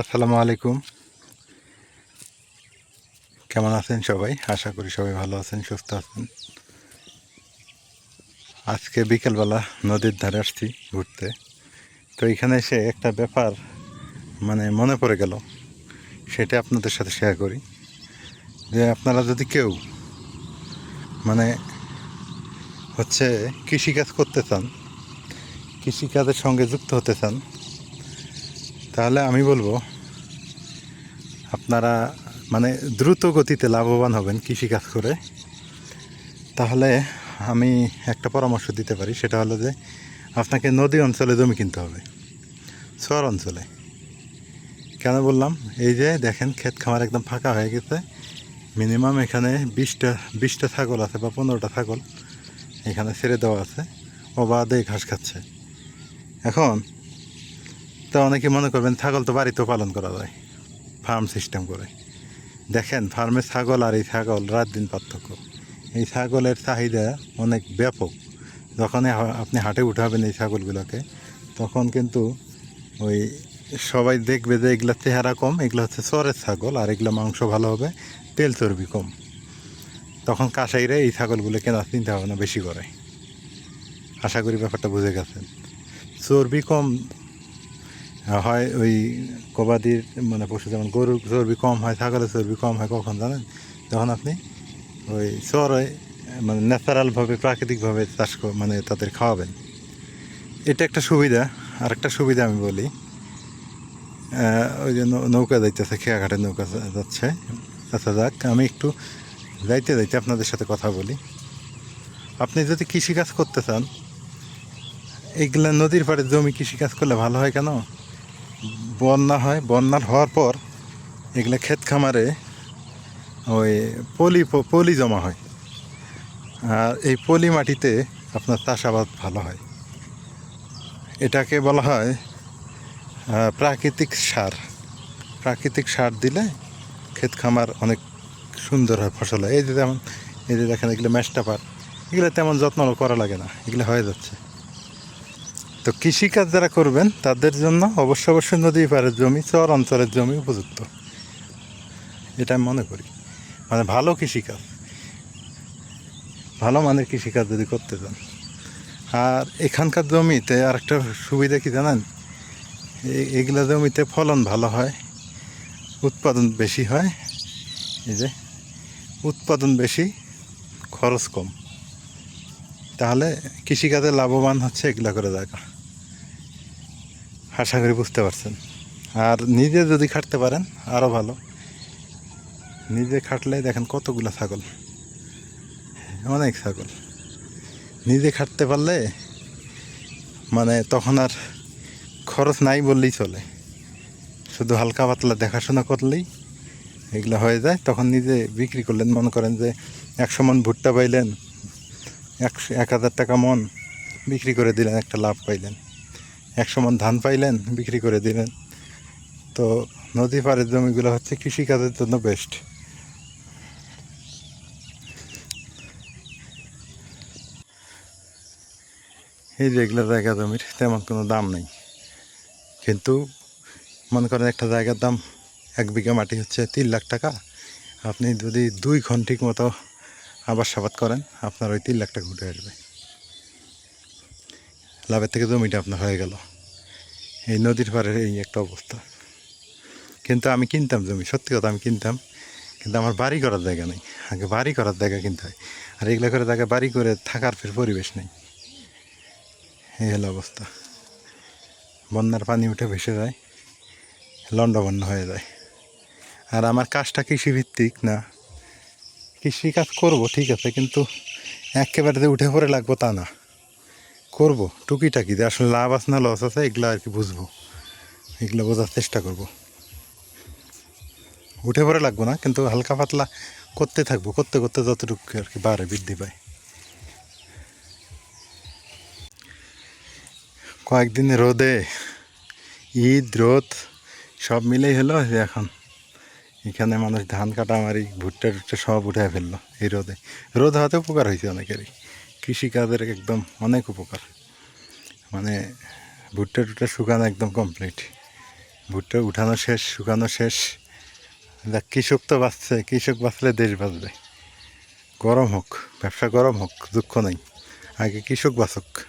আসসালামু আলাইকুম। কেমন আছেন সবাই? আশা করি সবাই ভালো আছেন, সুস্থ আছেন। আজকে বিকেলবেলা নদীর ধারে আসছি ঘুরতে। তো এখানে এসে একটা ব্যাপার মানে মনে পড়ে গেল, সেটা আপনাদের সাথে শেয়ার করি। যে আপনারা যদি কেউ মানে হচ্ছে কৃষিকাজ করতে চান, কৃষিকাজের সঙ্গে যুক্ত হতে চান তাহলে আমি বলব, আপনারা মানে দ্রুত গতিতে লাভবান হবেন কৃষিকাজ করে। তাহলে আমি একটা পরামর্শ দিতে পারি, সেটা হলো যে আপনাকে নদী অঞ্চলে জমি কিনতে হবে, শহর অঞ্চলে। কেন বললাম? এই যে দেখেন, ক্ষেত খামার একদম ফাঁকা হয়ে গেছে। মিনিমাম এখানে বিশটা বিশটা ছাগল আছে বা পনেরোটা ছাগল এখানে ছেড়ে দেওয়া আছে ও অবাধে ঘাস খাচ্ছে। এখন তো অনেকে মনে করবেন ছাগল তো বাড়িতেও পালন করা যায় ফার্ম সিস্টেম করে। দেখেন ফার্মে ছাগল আর এই ছাগল রাত দিন পার্থক্য। এই ছাগলের চাহিদা অনেক ব্যাপক। যখনই আপনি হাটে উঠাবেন এই ছাগলগুলোকে, তখন কিন্তু ওই সবাই দেখবে যে এগুলো চেহারা কম, এগুলো হচ্ছে চরের ছাগল আর এগুলো মাংস ভালো হবে, তেল চর্বি কম। তখন কাসাইরা এই ছাগলগুলো কেনার চিন্তা ভাবনা বেশি করে। আশা করি ব্যাপারটা বুঝে গেছেন। চর্বি কম হয় ওই গবাদির মানে পশু যেমন গরুর চর্বি কম হয়, ছাগলের চর্বি কম হয় কখন জানেন? তখন আপনি ওই চরে মানে ন্যাচারালভাবে প্রাকৃতিকভাবে চাষ মানে তাদের খাওয়াবেন। এটা একটা সুবিধা। আর একটা সুবিধা আমি বলি ওই যে নৌকা যাইতেছে, খেয়াঘাটের নৌকা যাচ্ছে। আচ্ছা যাক, আমি একটু যাইতে যাইতে আপনাদের সাথে কথা বলি। আপনি যদি কৃষিকাজ করতে চান এইগুলা নদীর পাড়ে জমি কৃষিকাজ করলে ভালো হয় কেন? বন্যা হয়, বন্যার হওয়ার পর এগুলো ক্ষেত খামারে ওই পলি পলি জমা হয়। আর এই পলি মাটিতে আপনার চাষাবাদ ভালো হয়। এটাকে বলা হয় প্রাকৃতিক সার। প্রাকৃতিক সার দিলে ক্ষেত খামার অনেক সুন্দর হয় ফসল হয়। এই যে যেমন, এই যে দেখেন এগুলো ম্যাশটা পার এগুলো তেমন যত্ন করা লাগে না, এগুলো হয়ে যাচ্ছে। তো কৃষিকাজ যারা করবেন, তাদের জন্য অবশ্য অবশ্যই নদী পাড়ের জমি, চর অঞ্চলের জমি উপযুক্ত। এটা আমি মনে করি। মানে ভালো কৃষিকাজ। ভালো মানের কৃষিকাজ যদি করতে চান। আর এখানকার জমিতে আরেকটা সুবিধা কি জানেন? এগুলা জমিতে ফলন ভালো হয়, উৎপাদন বেশি হয়। এই যে, উৎপাদন বেশি, খরচ কম। তাহলে কৃষিকাজে লাভবান হচ্ছে এগুলা করে দেখা আশা করি বুঝতে পারছেন। আর নিজে যদি খাটতে পারেন আরও ভালো। নিজে খাটলে দেখেন কতগুলো ছাগল। অনেক ছাগল। নিজে খাটতে পারলে মানে তখন আর খরচ নাই বললেই চলে। শুধু হালকা পাতলা দেখাশোনা করলেই এগুলো হয়ে যায়। তখন নিজে বিক্রি করলেন, মনে করেন যে একশো মন ভুট্টা পাইলেন, একশো, এক হাজার টাকা মন বিক্রি করে দিলেন, একটা লাভ পাইলেন। একশো মন ধান পাইলেন, বিক্রি করে দিলেন। তো নদী পাড়ের জমিগুলো হচ্ছে কৃষিকাজের জন্য বেস্ট এই যে এগুলো জায়গা জমির, তেমন কোনো দাম নেই। কিন্তু মনে করেন একটা জায়গার দাম এক বিঘা মাটি হচ্ছে তিন লাখ টাকা। আপনি যদি দুই ঘন ঠিক মতো আবাদ সাবাদ করেন, আপনার ওই তিন লাখ টাকা উঠে আসবে। লাভের থেকে জমিটা আপনার হয়ে গেল। এই নদীর পাড়ের এই একটা অবস্থা। কিন্তু আমি কিনতাম জমি, সত্যি কথা আমি কিনতাম, কিন্তু আমার বাড়ি করার জায়গা নেই। আগে বাড়ি করার জায়গা কিনতে হয়। আর এগুলো করে জায়গায় বাড়ি করে থাকার ফের পরিবেশ নেই। এই হলো অবস্থা। বন্যার পানি উঠে ভেসে যায় লন্ডভন্ড হয়ে যায়। আর আমার কাজটা কৃষিভিত্তিক না। কৃষিকাজ করব, ঠিক আছে, কিন্তু একেবারে উঠে পড়ে লাগবো তা না। করব, টুকিটাকি, যে আসলে লাভ আছে না লস আছে, এগুলো আর কি বুঝব। এগুলো বোঝার চেষ্টা করব। উঠে পড়ে লাগবো না, কিন্তু হালকা পাতলা করতে থাকব, করতে করতে যতটুকু আর কি বাড়ে বৃদ্ধি পায়। কয়েকদিন রোদে, ঈদ, রোদ, সব মিলেই হলো যে এখন। এখানে মানুষ ধান কাটা মারি ভুট্টা টুট্টা সব উঠে ফেলল এই রোদে। রোদ হওয়াতে উপকার হয়েছে অনেকেরই। কৃষিকাজের একদম অনেক উপকার। মানে ভুট্টা টুট্টা শুকানো একদম কমপ্লিট ভুট্টা উঠানো শেষ, শুকানো শেষ। দেখ, কৃষক তো বাঁচছে, কৃষক বাঁচলে দেশ বাঁচবে। গরম হোক, ব্যবসা গরম হোক, দুঃখ নেই। আগে কৃষক বাঁচুক।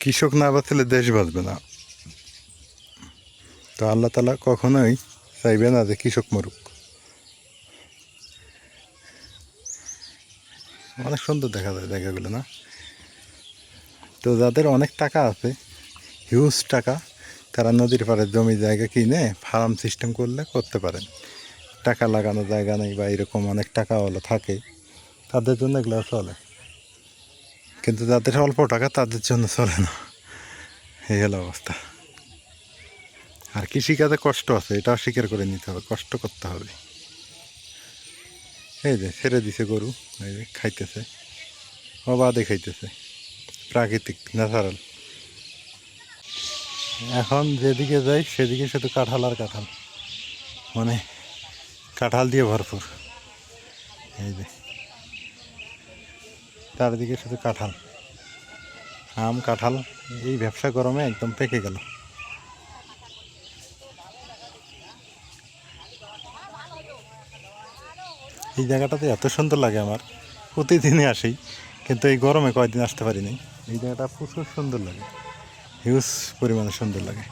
কৃষক না বাঁচলে দেশ বাঁচবে না। তো আল্লাহ তালা কখনোই চাইবে না যে কৃষক মরুক। অনেক সুন্দর দেখা যায় জায়গাগুলো, না? তো যাদের অনেক টাকা আছে হিউজ টাকা, তারা নদীর পাড়ে জমি জায়গা কিনে ফার্ম সিস্টেম করলে করতে পারেন। টাকা লাগানো জায়গা নেই বা এরকম অনেক টাকা হলো থাকে, তাদের জন্য এগুলো চলে। কিন্তু যাদের অল্প টাকা, তাদের জন্য চলে না। এই হলো অবস্থা। আর কৃষিকাজে কষ্ট আছে, এটাও স্বীকার করে নিতে হবে, কষ্ট করতে হবে। এই যে ছেড়ে দিছে গরু, এই যে, খাইতেছে। অবাধে খাইতেছে। প্রাকৃতিক ন্যাচারাল এখন যেদিকে যাই, সেদিকে শুধু কাঁঠাল আর কাঁঠাল। মানে কাঁঠাল দিয়ে ভরপুর। এই যে। চারিদিকে শুধু কাঁঠাল। আম, কাঁঠাল, এই ব্যবসা গরমে একদম পেকে গেল। এই জায়গাটাতে এত সুন্দর লাগে আমার। প্রতিদিনই আসি, কিন্তু এই গরমে কয়েকদিন আসতে পারিনি। এই জায়গাটা প্রচুর সুন্দর লাগে হিউজ পরিমাণে সুন্দর লাগে।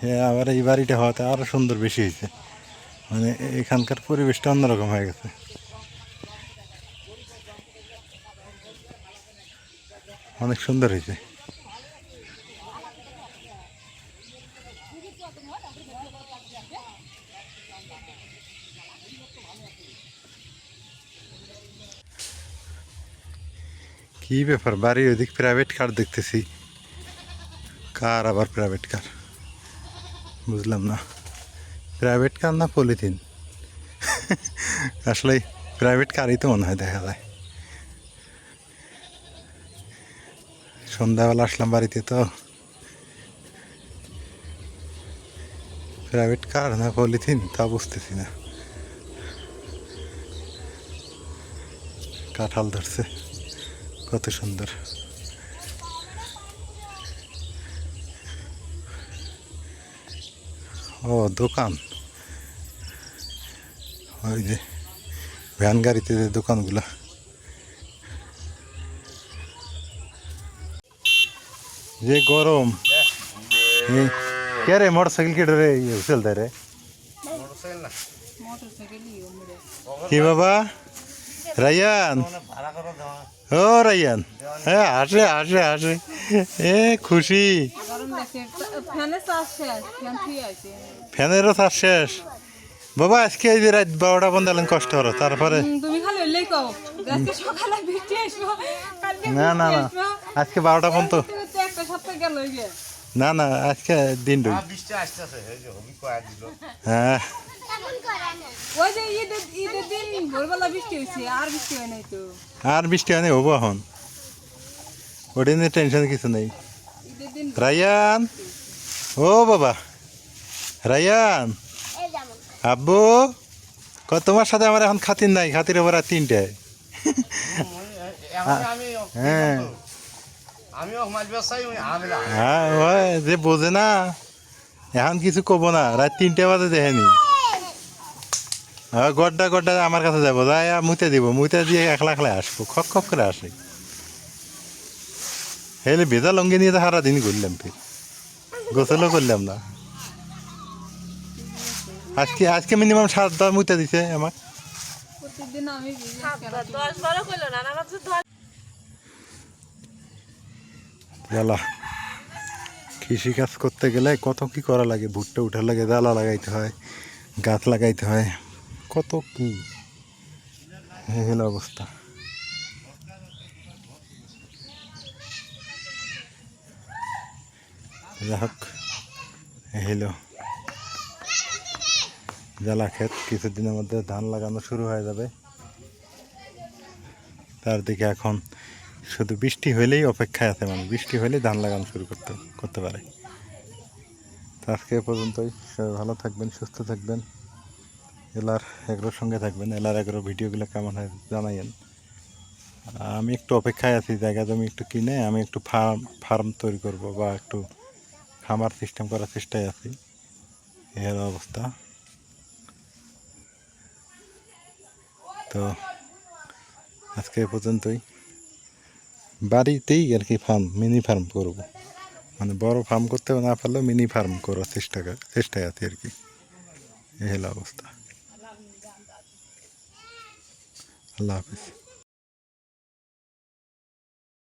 হ্যাঁ আবার এই বাড়িটা হওয়াতে আরও সুন্দর বেশি হয়েছে। মানে এখানকার পরিবেশটা অন্যরকম হয়ে গেছে। অনেক সুন্দর হয়েছে। কি ব্যাপার? বাড়ি ওইদিক প্রাইভেট কার দেখতেছি। কার আবার প্রাইভেট কার বুঝলাম না। প্রাইভেট কার না পলিথিন আসলে প্রাইভেট কারই তো মনে হয় দেখা যায়। সন্ধ্যাবেলা আসলাম বাড়িতে তো। প্রাইভেট কার না পলিথিন তা বুঝতেছি না। কাঁঠাল ধরছে। কত সুন্দর ও দোকান ওই যে ভ্যান গাড়িতে যে দোকানগুলো যে গরম এই, কে রে মোটর সাইকেল কেটে রে চলতে রে কি বাবা রায়ান ও রায়ান হ্যাঁ আসে আসে আসে। এ খুশি। লাগছে চাষ শেষ। ফ্যানেরও বাবা আজকে এই যে রাত বারোটা পর্যন্ত এলেন কষ্ট হলো তারপরে? না না না। আজকে বারোটা পর্যন্ত। না না আজকে দিন হ্যাঁ। ওই যে ঈদের ঈদের দিন ভোরবেলা বৃষ্টি হয়েছে আর বৃষ্টি হয় নাই তো। আর বৃষ্টি হয়নি হব এখন। ওটা নিয়ে টেনশন কিছু নেই। রায়ান! ও বাবা! রায়ান! আব্বু! ক তোমার সাথে আমার এখন খাতির নাই খাতির ওরা তিনটায় এখন আমি হ্যাঁ। হ্যাঁ যে বোঝে না। এখন কিছু কব না রাত তিনটে বাজে দেখেনি। গড্ডা গড্ডা আমার কাছে যাব। যাই আর মুতে দিব মুতে দিয়ে একলা একলা আসব। খক খক করে আসে। হেলে ভেজা লঙ্গি নিয়ে তো সারাদিন ঘুরলাম ফির। গোসলও করলাম না। আজকে আজকে মিনিমাম সাত দশ মুতে দিছে আমার। জ্বালা কৃষি কাজ করতে গেলে কত কি করা লাগে? ভুট্টা উঠার লাগে জ্বালা লাগাইতে হয় গাছ লাগাইতে হয়। কত কি? হলো অবস্থা। যাই হোক হলো জ্বালা ক্ষেত কিছুদিনের মধ্যে ধান লাগানো শুরু হয়ে যাবে। তার দিকে এখন শুধু বৃষ্টি হলেই অপেক্ষায় আছে মানে বৃষ্টি হলেই ধান লাগানো শুরু করতে করতে পারে। আজকে পর্যন্তই। সবাই ভালো থাকবেন, সুস্থ থাকবেন। এলার এগুলোর সঙ্গে থাকবেন, এলার এগুলো ভিডিওগুলো কেমন হয় জানাইয়েন। আমি একটু অপেক্ষায় আছি, জায়গা জমি একটু কিনে আমি একটু ফার্ম ফার্ম তৈরি করব বা একটু খামার সিস্টেম করার চেষ্টায় আছি। হলো অবস্থা। তো আজকে এ পর্যন্তই। বাড়িতেই আর কি ফার্ম, মিনি ফার্ম করব। মানে বড় ফার্ম করতে না পারলেও মিনি ফার্ম করার চেষ্টা, চেষ্টায় আছি আর কি। এই হলো অবস্থা। আল্লাহ হাফিজ